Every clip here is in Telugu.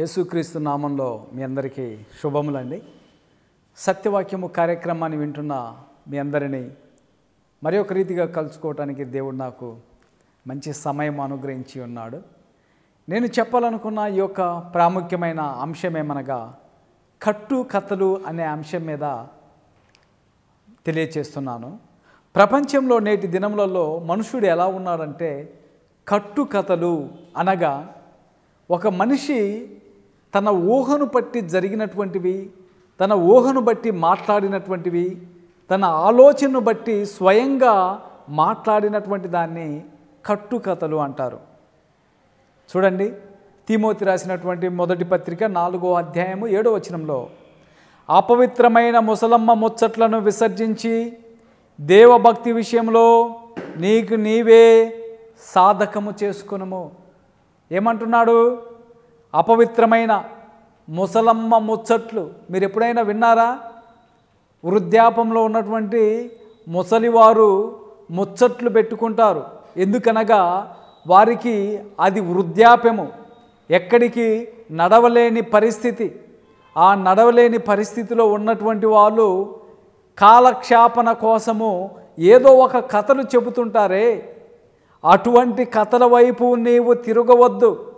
యేసుక్రీస్తు నామంలో మీ అందరికీ శుభములండి. సత్యవాక్యము కార్యక్రమాన్ని వింటున్న మీ అందరినీ మరి ఒక రీతిగా కలుసుకోవటానికి దేవుడు నాకు మంచి సమయం అనుగ్రహించి ఉన్నాడు. నేను చెప్పాలనుకున్న ఈ యొక్క ప్రాముఖ్యమైన అంశం ఏమనగా కట్టు కథలు అనే అంశం మీద తెలియచేస్తున్నాను. ప్రపంచంలో నేటి దినములలో మనుషుడు ఎలా ఉన్నాడంటే కట్టు కథలు అనగా ఒక మనిషి తన ఊహను బట్టి జరిగినటువంటివి తన ఊహను బట్టి మాట్లాడినటువంటివి తన ఆలోచనను బట్టి స్వయంగా మాట్లాడినటువంటి దాన్ని కట్టుకథలు అంటారు. చూడండి తిమోతి రాసినటువంటి మొదటి పత్రిక నాలుగో అధ్యాయము ఏడో వచనంలో అపవిత్రమైన ముసలమ్మ ముచ్చట్లను విసర్జించి దేవభక్తి విషయంలో నీకు నీవే సాధకము చేసుకునము. ఏమంటున్నాడు? అపవిత్రమైన ముసలమ్మ ముచ్చట్లు. మీరు ఎప్పుడైనా విన్నారా? వృద్ధాపంలో ఉన్నటువంటి ముసలివారు ముచ్చట్లు పెట్టుకుంటారు. ఎందుకనగా వారికి అది వృద్ధాప్యము. ఎక్కడికి? నడవలేని పరిస్థితి. ఆ నడవలేని పరిస్థితిలో ఉన్నటువంటి వాళ్ళు కాలక్షేపణ కోసము ఏదో ఒక కథలు చెబుతుంటారే. అటువంటి కథల వైపు నీవు తిరగవద్దు.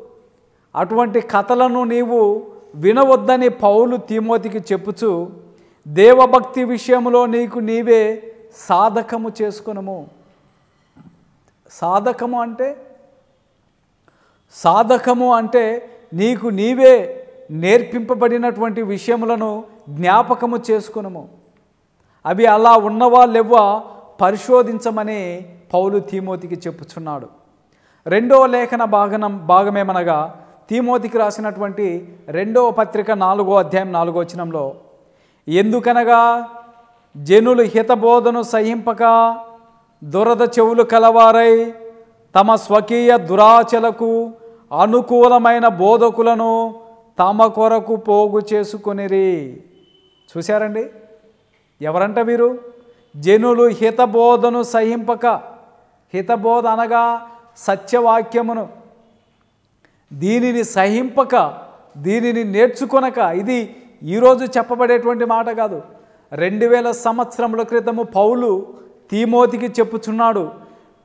అటువంటి కథలను నీవు వినవద్దని పౌలు తిమోతికి చెప్పుచు దేవభక్తి విషయంలో నీకు నీవే సాధకము చేసుకునము. సాధకము అంటే? సాధకము అంటే నీకు నీవే నేర్పింపబడినటువంటి విషయములను జ్ఞాపకము చేసుకునము. అవి అలా ఉన్నవా లేవా పరిశోధించమని పౌలు తిమోతికి చెప్పుచున్నాడు. రెండవ లేఖన భాగనం భాగమేమనగా తీమోతికి రాసినటువంటి రెండవ పత్రిక నాలుగో అధ్యాయం నాలుగో వచనంలో ఎందుకనగా జనులు హితబోధను సహింపక దురద చెవులు కలవారై తమ స్వకీయ దురాచలకు అనుకూలమైన బోధకులను తమ కొరకు పోగు చేసుకునిరి. చూశారండి? ఎవరంట వీరు? జనులు హితబోధను సహింపక హితబోధ అనగా సత్యవాక్యమును దీనిని సహింపక దీనిని నేర్చుకొనక ఇది ఈరోజు చెప్పబడేటువంటి మాట కాదు. రెండు వేల సంవత్సరముల క్రితము పౌలు తీమోతికి చెప్పుచున్నాడు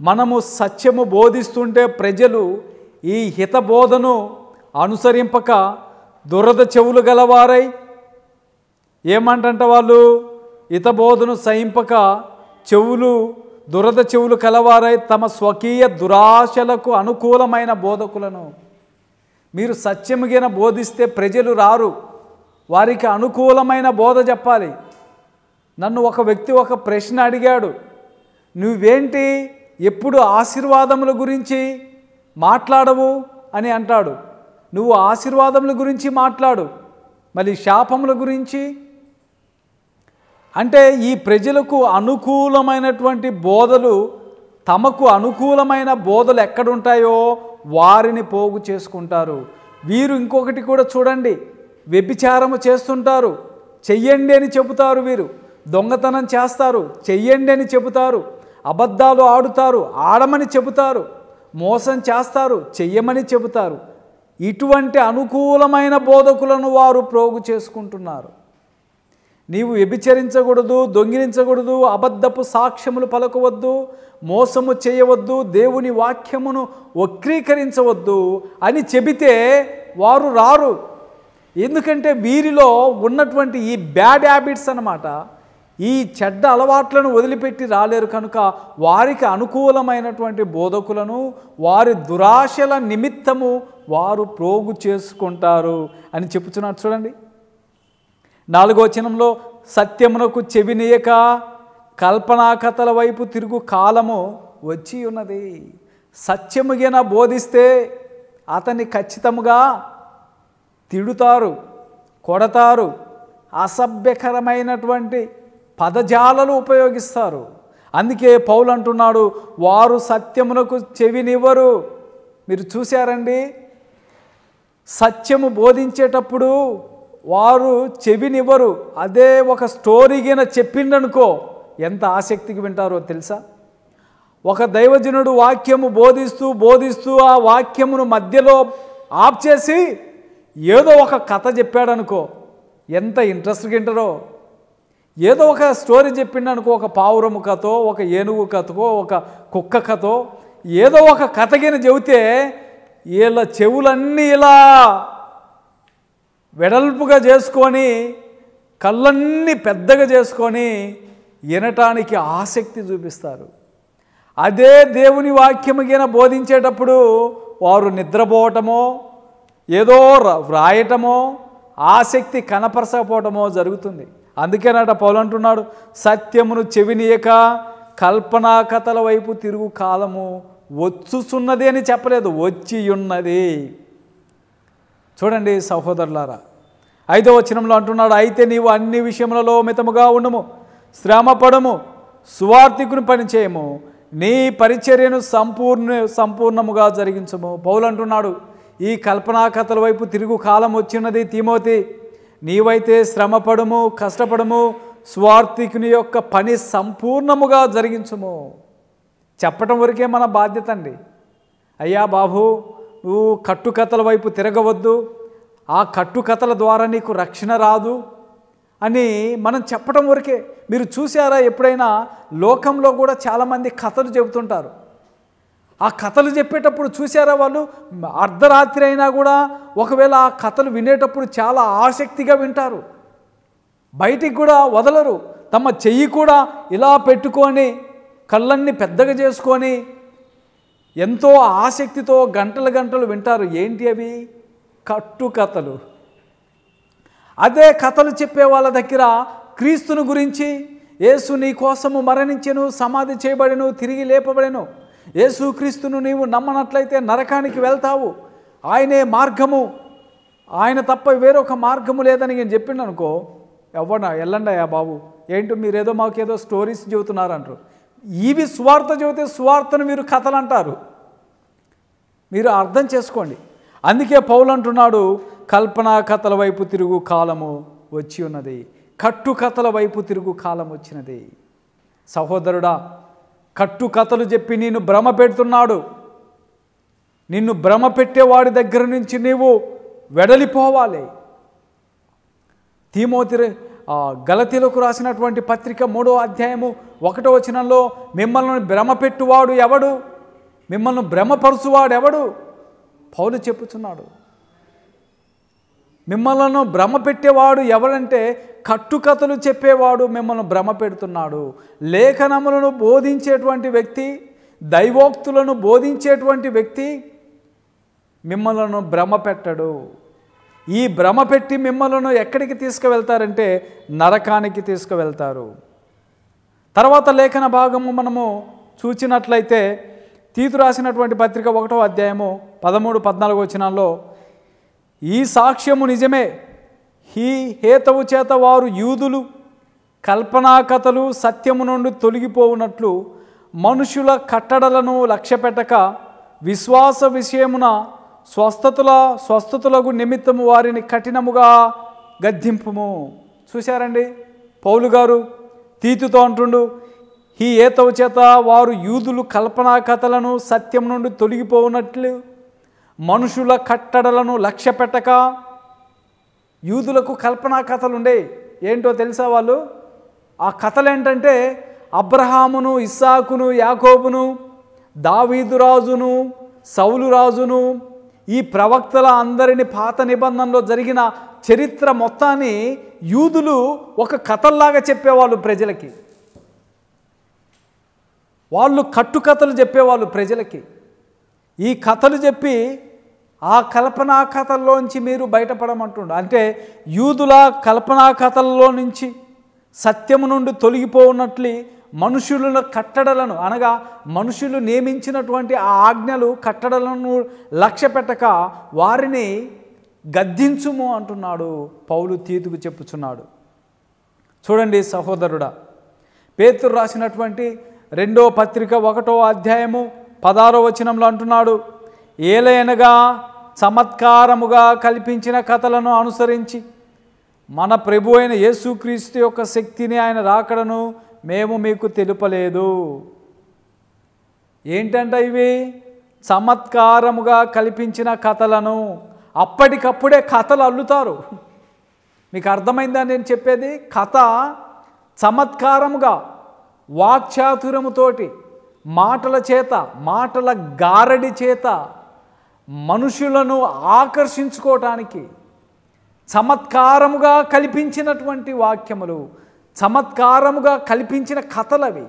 మనము సత్యము బోధిస్తుంటే ప్రజలు ఈ హితబోధను అనుసరింపక దురద చెవులు గలవారై ఏమంటంట వాళ్ళు? హితబోధను సహింపక చెవులు దురద చెవులు కలవారై తమ స్వకీయ దురాశలకు అనుకూలమైన బోధకులను మీరు సత్యముగిన బోధిస్తే ప్రజలు రారు. వారికి అనుకూలమైన బోధ చెప్పాలి. నన్ను ఒక వ్యక్తి ఒక ప్రశ్న అడిగాడు. నువ్వేంటి? ఎప్పుడు ఆశీర్వాదముల గురించి మాట్లాడవు? అని అంటాడు. నువ్వు ఆశీర్వాదముల గురించి మాట్లాడు. మళ్ళీ శాపముల గురించి? అంటే ఈ ప్రజలకు అనుకూలమైనటువంటి బోధలు తమకు అనుకూలమైన బోధలు ఎక్కడుంటాయో వారిని పోగు చేసుకుంటారు. వీరు ఇంకొకటి కూడా చూడండి. వ్యభిచారము చేస్తుంటారు. చెయ్యండి అని చెబుతారు వీరు. దొంగతనం చేస్తారు. చెయ్యండి అని చెబుతారు. అబద్ధాలు ఆడుతారు. ఆడమని చెబుతారు. మోసం చేస్తారు. చెయ్యమని చెబుతారు. ఇటువంటి అనుకూలమైన బోధకులను వారు ప్రోగు చేసుకుంటున్నారు. నీవు వ్యభిచరించకూడదు దొంగిలించకూడదు అబద్ధపు సాక్ష్యములు పలకవద్దు మోసము చేయవద్దు దేవుని వాక్యమును వక్రీకరించవద్దు అని చెబితే వారు రారు. ఎందుకంటే వీరిలో ఉన్నటువంటి ఈ బ్యాడ్ హ్యాబిట్స్ అన్నమాట ఈ చెడ్డ అలవాట్లను వదిలిపెట్టి రాలేరు కనుక వారికి అనుకూలమైనటువంటి బోధకులను వారి దురాశల నిమిత్తము వారు ప్రోగు చేసుకుంటారు అని చెప్పుచున్నారు. చూడండి. నాలుగో వచనంలో సత్యమునకు చెవినీయక కల్పనా కథల వైపు తిరుగు కాలము వచ్చి ఉన్నది. సత్యముగిన బోధిస్తే అతన్ని ఖచ్చితముగా తిడుతారు కొడతారు అసభ్యకరమైనటువంటి పదజాలలు ఉపయోగిస్తారు. అందుకే పౌలు అంటున్నాడు వారు సత్యమునకు చెవినివ్వరు. మీరు చూశారండి? సత్యము బోధించేటప్పుడు వారు చెవినివ్వరు. అదే ఒక స్టోరీ చెప్పిండనుకో ఎంత ఆసక్తికి వింటారో తెలుసా? ఒక దైవజనుడు వాక్యము బోధిస్తూ బోధిస్తూ ఆ వాక్యమును మధ్యలో ఆప్ చేసి ఏదో ఒక కథ చెప్పాడనుకో ఎంత ఇంట్రెస్ట్గా వింటారో ఏదో ఒక స్టోరీ చెప్పిండనుకో ఒక పావురము కథో ఒక ఏనుగు కథకో ఒక కుక్క కథో ఏదో ఒక కథగిన చెబితే వీళ్ళ చెవులన్నీ ఇలా వెడల్పుగా చేసుకొని కళ్ళన్నీ పెద్దగా చేసుకొని వినటానికి ఆసక్తి చూపిస్తారు. అదే దేవుని వాక్యముగిన బోధించేటప్పుడు వారు నిద్రపోవటమో ఏదో ర- వ్రాయటమో ఆసక్తి కనపరచకపోవటమో జరుగుతుంది. అందుకేనట పౌలు అంటున్నాడు సత్యమును చెవినీయక కల్పనా కథల వైపు తిరుగు కాలము వచ్చుచున్నది అని చెప్పలేదు వచ్చి ఉన్నది చూడండి సహోదరులారా ఐదో వచనంలో అంటున్నాడు అయితే నీవు అన్ని విషయములలో మితముగా ఉండము శ్రమపడము సువార్థికుని పని చేయము నీ పరిచర్యను సంపూర్ణ సంపూర్ణముగా జరిగించము. పౌలు అంటున్నాడు ఈ కల్పనా కథల వైపు తిరుగు కాలం వచ్చినది తిమోతి నీవైతే శ్రమపడము కష్టపడము స్వార్థికుని యొక్క పని సంపూర్ణముగా జరిగించము. చెప్పటం వరకే మన బాధ్యత అండి. అయ్యా బాబు కట్టుకథల వైపు తిరగవద్దు. ఆ కట్టుకథల ద్వారా నీకు రక్షణ రాదు అని మనం చెప్పడం వరకే. మీరు చూసారా ఎప్పుడైనా లోకంలో కూడా చాలామంది కథలు చెబుతుంటారు. ఆ కథలు చెప్పేటప్పుడు చూసారా వాళ్ళు? అర్ధరాత్రి అయినా కూడా ఒకవేళ ఆ కథలు వినేటప్పుడు చాలా ఆసక్తిగా వింటారు. బయటికి కూడా వదలరు. తమ చెయ్యి కూడా ఇలా పెట్టుకొని కళ్ళన్ని పెద్దగా చేసుకొని ఎంతో ఆసక్తితో గంటలు గంటలు వింటారు. ఏంటి అవి? కట్టు కథలు. అదే కథలు చెప్పే వాళ్ళ దగ్గర క్రీస్తుని గురించి యేసు నీ కోసము మరణించెను సమాధి చేయబడెను తిరిగి లేపబడెను. యేసు క్రీస్తును నీవు నమ్మనట్లయితే నరకానికి వెళ్తావు. ఆయనే మార్గము. ఆయన తప్ప వేరొక మార్గము లేదని నేను చెప్పిండు అనుకో ఎవడ వెళ్ళండి బాబు. ఏంటో మీరేదో మాకేదో స్టోరీస్ చెబుతున్నారంటారు. ఇవి స్వార్థ చెబితే స్వార్థను మీరు కథలు అంటారు మీరు అర్థం చేసుకోండి. అందుకే పౌలు అంటున్నాడు కల్పనా కథల వైపు తిరుగు కాలము వచ్చి ఉన్నది. కట్టు కథల వైపు తిరుగు కాలం వచ్చినది. సహోదరుడా కట్టు కథలు చెప్పి నేను భ్రమ పెడుతున్నాడు. నిన్ను భ్రమ పెట్టేవాడి దగ్గర నుంచి నీవు వెడలిపోవాలి. తీమోతి గలతీలకు రాసినటువంటి పత్రిక మూడో అధ్యాయము ఒకటో వచనంలో మిమ్మల్ని భ్రమ పెట్టువాడు ఎవడు? మిమ్మల్ని భ్రమపరుచువాడు ఎవడు పౌలు చెప్పుచున్నాడు. మిమ్మల్ని భ్రమ పెట్టేవాడు ఎవరంటే కట్టుకథలు చెప్పేవాడు మిమ్మల్ని భ్రమ పెడుతున్నాడు లేఖనములను బోధించేటువంటి వ్యక్తి దైవోక్తులను బోధించేటువంటి వ్యక్తి మిమ్మల్ని భ్రమ పెట్టడు ఈ భ్రమ పెట్టి మిమ్మల్ని ఎక్కడికి తీసుకువెళ్తారంటే నరకానికి తీసుకువెళ్తారు. తర్వాత లేఖన భాగము మనము చూచినట్లయితే తీతు రాసినటువంటి పత్రిక ఒకటో అధ్యాయము పదమూడు పద్నాలుగు వచనాల్లో ఈ సాక్ష్యము నిజమే. ఈ హేతవు చేత వారు యూదులు కల్పనా కథలు సత్యము నుండి తొలగిపోవునట్లు మనుషుల కట్టడలను లక్ష్యపెట్టక విశ్వాస విషయమున స్వస్థతుల స్వస్థతులకు నిమిత్తము వారిని కఠినముగా గద్దింపుము. చూశారండి? పౌలు గారు తీతుతో అంటుండు ఈ ఏతవు చేత వారు యూదులు కల్పనా కథలను సత్యం నుండి తొలగిపోనట్లు మనుషుల కట్టడలను లక్ష్య పెట్టక యూదులకు కల్పనా కథలుండే. ఏంటో తెలుసా వాళ్ళు? ఆ కథలు ఏంటంటే అబ్రహామును ఇస్సాకును యాకోబును దావీదు రాజును సౌలు రాజును ఈ ప్రవక్తల అందరిని పాత నిబంధనలో జరిగిన చరిత్ర మొత్తాన్ని యూదులు ఒక కథల్లాగా చెప్పేవాళ్ళు ప్రజలకి. వాళ్ళు కట్టుకథలు చెప్పేవాళ్ళు ప్రజలకి. ఈ కథలు చెప్పి ఆ కల్పనా కథల్లోంచి మీరు బయటపడమంటుండ. అంటే యూదుల కల్పనా కథల్లో నుంచి సత్యము నుండి తొలగిపోనట్లు మనుషుల కట్టడలను అనగా మనుషులు నియమించినటువంటి ఆ ఆజ్ఞలు కట్టడలను లక్ష్య పెట్టక వారిని గద్దించుము అంటున్నాడు పౌలు తీతుకు చెప్పుచున్నాడు. చూడండి సహోదరుడా పేతురు రాసినటువంటి రెండో పత్రిక ఒకటో అధ్యాయము పదారో వచనంలో అంటున్నాడు ఏలైనగా చమత్కారముగా కల్పించిన కథలను అనుసరించి మన ప్రభు అయిన యేసుక్రీస్తు యొక్క శక్తిని ఆయన రాకడను మేము మీకు తెలుపలేదు. ఏంటంట ఇవి? చమత్కారముగా కల్పించిన కథలను అప్పటికప్పుడే కథలు అల్లుతారు. మీకు అర్థమైందా నేను చెప్పేది? కథ చమత్కారముగా వాక్చాతురముతోటి మాటల చేత మాటల గారడి చేత మనుషులను ఆకర్షించుకోవటానికి చమత్కారముగా కల్పించినటువంటి వాక్యములు చమత్కారముగా కల్పించిన కథలు అవి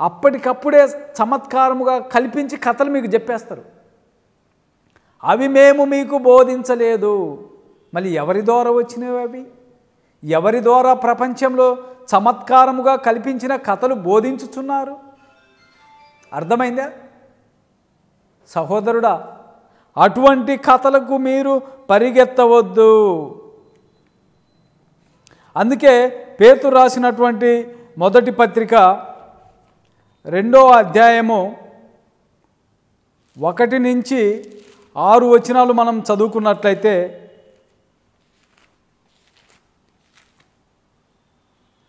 అప్పటికప్పుడే చమత్కారముగా కల్పించి కథలు మీకు చెప్పేస్తారు. అవి మేము మీకు బోధించలేదు. మళ్ళీ ఎవరి ద్వారా వచ్చినవి అవి? ఎవరి ద్వారా ప్రపంచంలో చమత్కారముగా కల్పించిన కథలు బోధించుచున్నారు. అర్థమైందా? సహోదరుడా అటువంటి కథలకు మీరు పరిగెత్తవద్దు. అందుకే పేతురు రాసినటువంటి మొదటి పత్రిక రెండో అధ్యాయము ఒకటి నుంచి ఆరు వచనాలు మనం చదువుకున్నట్లయితే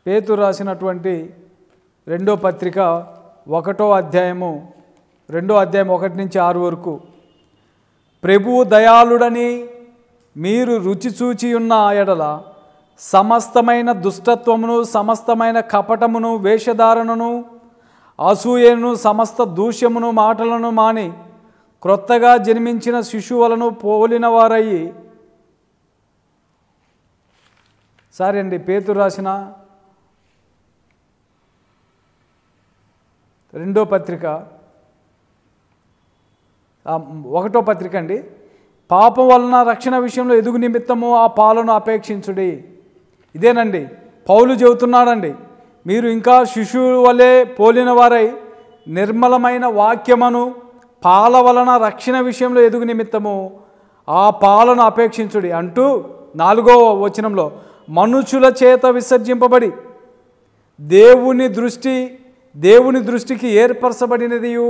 పేతు రాసినటువంటి రెండో పత్రిక ఒకటో అధ్యాయము రెండో అధ్యాయం ఒకటి నుంచి ఆరు వరకు. ప్రభువు దయాళుడని మీరు రుచి చూచి ఉన్న ఎడల సమస్తమైన దుష్టత్వమును సమస్తమైన కపటమును వేషధారణను అసూయను సమస్త దూష్యమును మాటలను మాని క్రొత్తగా జన్మించిన శిశువులను పోలిన వారయ్యి సరే అండి పేతురు రాసిన రెండో పత్రిక. ఒకటో పత్రిక అండి. పాపం వలన రక్షణ విషయంలో ఎదుగు నిమిత్తము ఆ పాలను అపేక్షించుడి. ఇదేనండి. పౌలు చెబుతున్నాడండి. మీరు ఇంకా శిశువు వలె పోలిన వారై నిర్మలమైన వాక్యమును పాల వలన రక్షణ విషయంలో ఎదుగు నిమిత్తము ఆ పాలను అపేక్షించుడి అంటూ నాలుగో వచనంలో మనుషుల చేత విసర్జింపబడి దేవుని దృష్టి దేవుని దృష్టికి ఏర్పరచబడినదియు.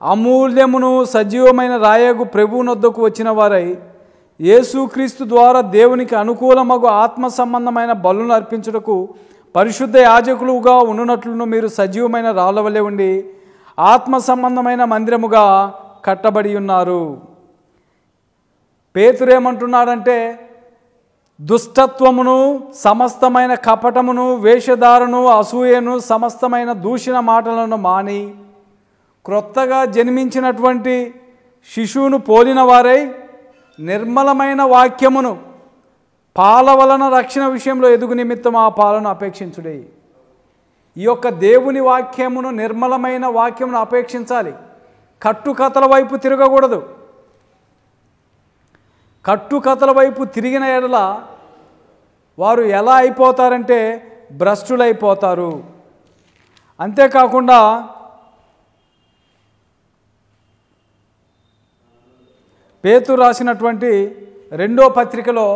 అమూల్యమును సజీవమైన రాయగు ప్రభువునొద్దకు వచ్చిన వారై యేసుక్రీస్తు ద్వారా దేవునికి అనుకూలమగు ఆత్మ సంబంధమైన బలును అర్పించుటకు పరిశుద్ధ యాజకులుగా ఉండునట్లును మీరు సజీవమైన రాళ్ళవలే ఉండి ఆత్మ సంబంధమైన మందిరముగా కట్టబడి ఉన్నారు పేతురేమంటున్నాడంటే దుష్టత్వమును సమస్తమైన కపటమును వేషధారను అసూయను సమస్తమైన దూషణ మాటలను మాని క్రొత్తగా జన్మించినటువంటి శిశువును పోలిన వారై నిర్మలమైన వాక్యమును పాల వలన రక్షణ విషయంలో ఎదుగు నిమిత్తం ఆ పాలను అపేక్షించుడే. ఈ యొక్క దేవుని వాక్యమును నిర్మలమైన వాక్యమును అపేక్షించాలి. కట్టుకథల వైపు తిరగకూడదు. కట్టుకథల వైపు తిరిగిన ఎడల వారు ఎలా అయిపోతారంటే భ్రష్టులైపోతారు. అంతేకాకుండా పేతు రాసినటువంటి రెండో పత్రికలో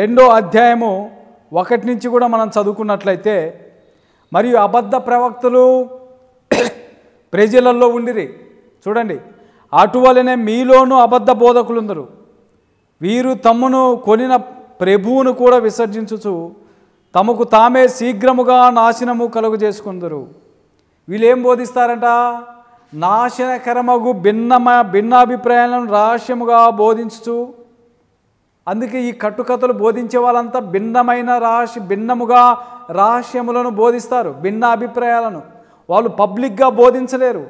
రెండో అధ్యాయము ఒకటి నుంచి కూడా మనం చదువుకున్నట్లయితే మరియు అబద్ధ ప్రవక్తలు ప్రజలలో ఉండిరి. చూడండి అటువలనే మీలోనూ అబద్ధ బోధకులుందరు. వీరు తమ్మును కొనిన ప్రభువును కూడా విసర్జించుచు తమకు తామే శీఘ్రముగా నాశనము కలుగు చేసుకుందరు వీళ్ళేం బోధిస్తారంట? నాశనకరమగు భిన్నమ భిన్నాభిప్రాయాలను రహస్యముగా బోధించుచు. అందుకే ఈ కట్టుకథలు బోధించే వాళ్ళంతా భిన్నమైన రహస్య భిన్నముగా రహస్యములను బోధిస్తారు భిన్న అభిప్రాయాలను వాళ్ళు పబ్లిక్గా బోధించలేరు.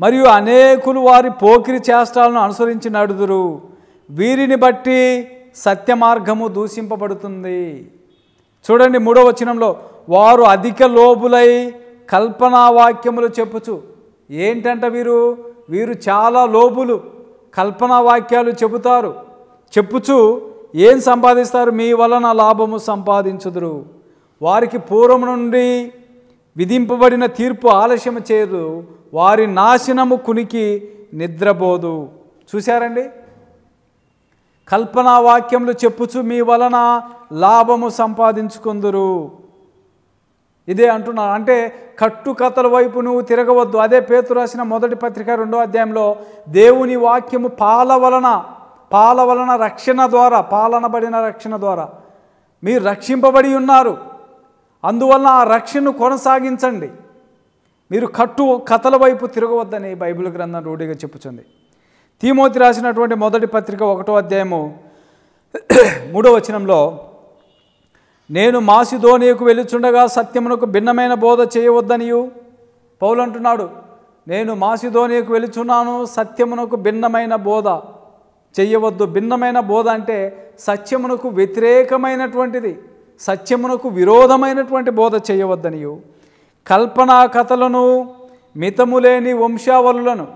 మరియు అనేకులు వారి పోకిరి చేష్టాలను అనుసరించి నడుదురు. వీరిని బట్టి సత్య మార్గము దూషింపబడుతుంది. చూడండి మూడో వచనంలో వారు అధిక లోబులై కల్పనా వాక్యములు చెప్పుచు. ఏంటంట వీరు? వీరు చాలా లోబులు కల్పనా వాక్యాలు చెబుతారు. చెప్పుచు ఏం సంపాదిస్తారు? మీ వలన లాభము సంపాదించుదురు. వారికి పూర్వం నుండి విధింపబడిన తీర్పు ఆలస్యం చేయదు. వారి నాశనము కునికి నిద్రపోదు. చూశారండి? కల్పనా వాక్యములు చెప్పుచు మీ వలన లాభము సంపాదించుకుందరు. ఇదే అంటున్నాను అంటే కట్టుకథల వైపు నువ్వు తిరగవద్దు. అదే పేతు రాసిన మొదటి పత్రిక రెండో అధ్యాయంలో దేవుని వాక్యము పాల వలన పాల వలన రక్షణ ద్వారా పాలనబడిన రక్షణ ద్వారా మీరు రక్షింపబడి ఉన్నారు. అందువలన ఆ రక్షణను కొనసాగించండి. మీరు కట్టు కథల వైపు తిరగవద్దని బైబిల్ గ్రంథం రూఢిగా చెప్పుచుంది. తీమోతి రాసినటువంటి మొదటి పత్రిక ఒకటో అధ్యాయము మూడో వచనంలో నేను మాసిధోనియకు వెలుచుండగా సత్యమునకు భిన్నమైన బోధ చేయవద్దనియు. పౌలు అంటున్నాడు నేను మాసిధోనియకు వెలుచున్నాను సత్యమునకు భిన్నమైన బోధ చెయ్యవద్దు భిన్నమైన బోధ అంటే సత్యమునకు వ్యతిరేకమైనటువంటిది సత్యమునకు విరోధమైనటువంటి బోధ చేయవద్దనియు. కల్పనా కథలను మితములేని వంశావళులను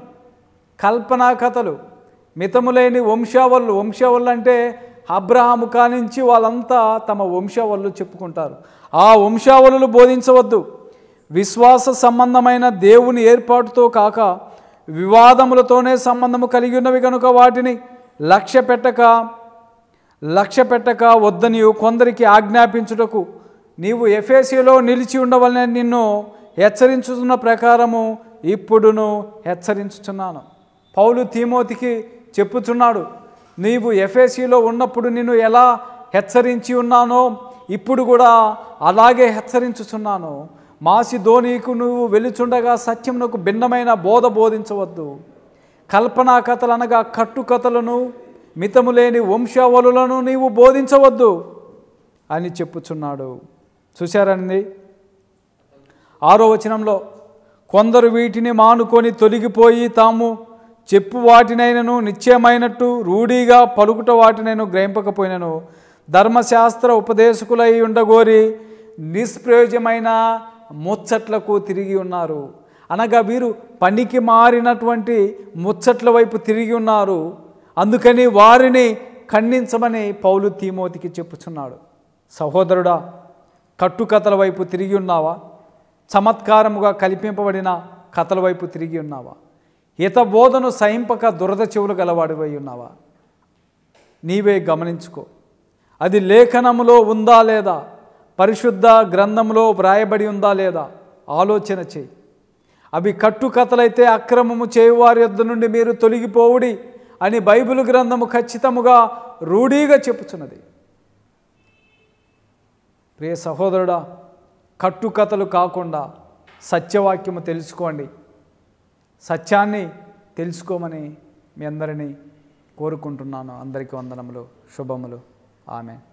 కల్పనా కథలు మితములేని వంశావళ్ళు వంశావళ్ళు అంటే అబ్రహాము కానించి వాళ్ళంతా తమ వంశావళ్ళు చెప్పుకుంటారు. ఆ వంశావళులు బోధించవద్దు. విశ్వాస సంబంధమైన దేవుని ఏర్పాటుతో కాక వివాదములతోనే సంబంధము కలిగి ఉన్నవి కనుక వాటిని లక్ష్య పెట్టక లక్ష్య పెట్టక వద్దని కొందరికి ఆజ్ఞాపించుటకు. నీవు ఎఫ్ఏసీలో నిలిచి ఉండవలనే నిన్ను హెచ్చరించుతున్న ప్రకారము ఇప్పుడును హెచ్చరించుచున్నాను. పౌలు తీమోతికి చెప్పుచున్నాడు నీవు ఎఫ్ఎసిలో ఉన్నప్పుడు నిన్ను ఎలా హెచ్చరించి ఉన్నానో ఇప్పుడు కూడా అలాగే హెచ్చరించుచున్నాను. మాసి ధోనికు నువ్వు వెలుచుండగా సత్యమునకు భిన్నమైన బోధ బోధించవద్దు. కల్పనా కథలు అనగా కట్టుకథలను మితము లేని వంశావళులను నీవు బోధించవద్దు అని చెప్పుచున్నాడు. చూశారండి ఆరో వచనంలో కొందరు వీటిని మానుకొని తొలగిపోయి తాము చెప్పు వాటినైనను నిశ్చయమైనట్టు రూఢీగా పలుకుట వాటినైను గ్రహింపకపోయినను ధర్మశాస్త్ర ఉపదేశకులై ఉండగోరి నిష్ప్రయోజమైన ముచ్చట్లకు తిరిగి ఉన్నారు. అనగా వీరు పనికి మారినటువంటి ముచ్చట్ల వైపు తిరిగి ఉన్నారు. అందుకని వారిని ఖండించమని పౌలు తీమోతికి చెప్పుచున్నాడు. సహోదరుడా కట్టుకథల వైపు తిరిగి ఉన్నావా? చమత్కారముగా కల్పింపబడిన కథల వైపు తిరిగి ఉన్నావా? హితబోధను సహింపక దురద చెవులు గలవాడివై ఉన్నావా? నీవే గమనించుకో. అది లేఖనములో ఉందా లేదా? పరిశుద్ధ గ్రంథంలో వ్రాయబడి ఉందా లేదా? ఆలోచన చేయి. అవి కట్టుకథలైతే అక్రమము చేయువారి యొద్ద నుండి మీరు తొలగిపోవుడి అని బైబిల్ గ్రంథము ఖచ్చితముగా రూఢీగా చెప్పుచున్నది. ప్రియ సహోదరుడా కట్టుకథలు కాకుండా సత్యవాక్యము తెలుసుకోండి. సత్యాన్ని తెలుసుకోమని మీ అందరినీ కోరుకుంటున్నాను. అందరికీ వందనములు శుభములు. ఆమె